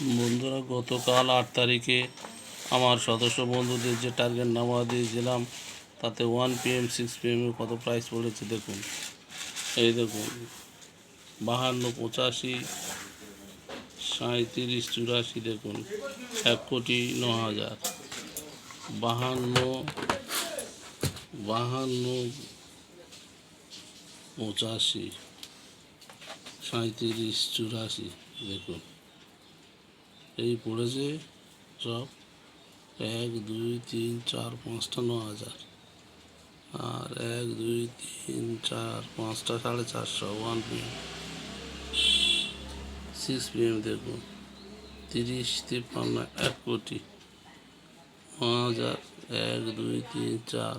বন্ধুরা, গতকাল আট তারিখে আমার সদস্য বন্ধুদের যে টার্গেট নামা দিয়েছিলাম, তাতে ওয়ান পিএম সিক্স পিএমে কত প্রাইস পড়েছে দেখুন। এই দেখুন, বাহান্ন, পঁচাশি সাঁত্রিশ চুরাশি দেখুন, এক কোটি ন হাজার। বাহান্ন বাহান্ন, পঁচাশি সাঁত্রিশ চুরাশি দেখুন। এই পড়েছে সব এক, দুই, তিন, চার, পাঁচটা ন হাজার। আর এক, দুই, তিন, চার, পাঁচটা সাড়ে চারশো ওয়ান পিএম সিক্স পিএম দেখুন, তিরিশ, তিপ্পান্ন, এক কোটি। ন হাজার, এক, দুই, তিন, চার,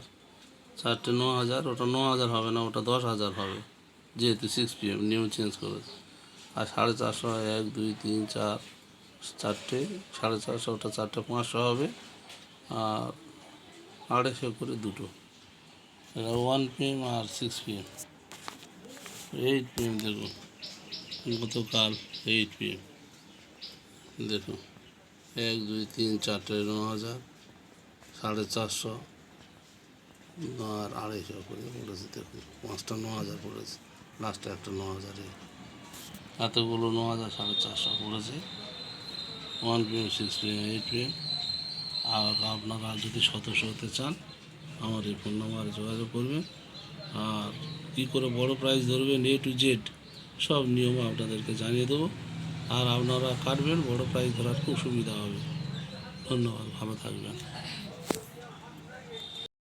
চারটে ন হাজার, ওটা ন হাজার হবে না, ওটা দশ হাজার হবে। যেহেতু সিক্স পিএম নিয়ম চেঞ্জ করেছে। আর সাড়ে চারশো, এক, দুই, তিন, চার চারটে, সাড়ে চারশো ওটা চারটে পাঁচশো হবে, আর আড়াইশো করে দুটো। এটা ওয়ান পিএম আর সিক্স পিএম এইট পিএম দেখুন, গতকাল এইট পিএম দেখুন, এক, দুই, তিন, চারটে ন হাজার, সাড়ে চারশো, আর আড়াইশো করে পড়েছে, দেখুন, পাঁচটা ন হাজার পড়েছে লাস্টে একটা ন হাজারে। এতগুলো ন হাজার সাড়ে চারশো পড়েছে। One PM six PM eight আর আপনারা যদি সদস্য হতে চান, আমার এই ফোন নাম্বারে যোগাযোগ করবেন। আর কী করে বড় প্রাইজ ধরবেন এ টু জেড সব নিয়ম আপনাদেরকে জানিয়ে দেবো। আর আপনারা কাটবেন, বড় প্রাইজ ধরার খুব সুবিধা হবে। ধন্যবাদ, ভালো থাকবেন।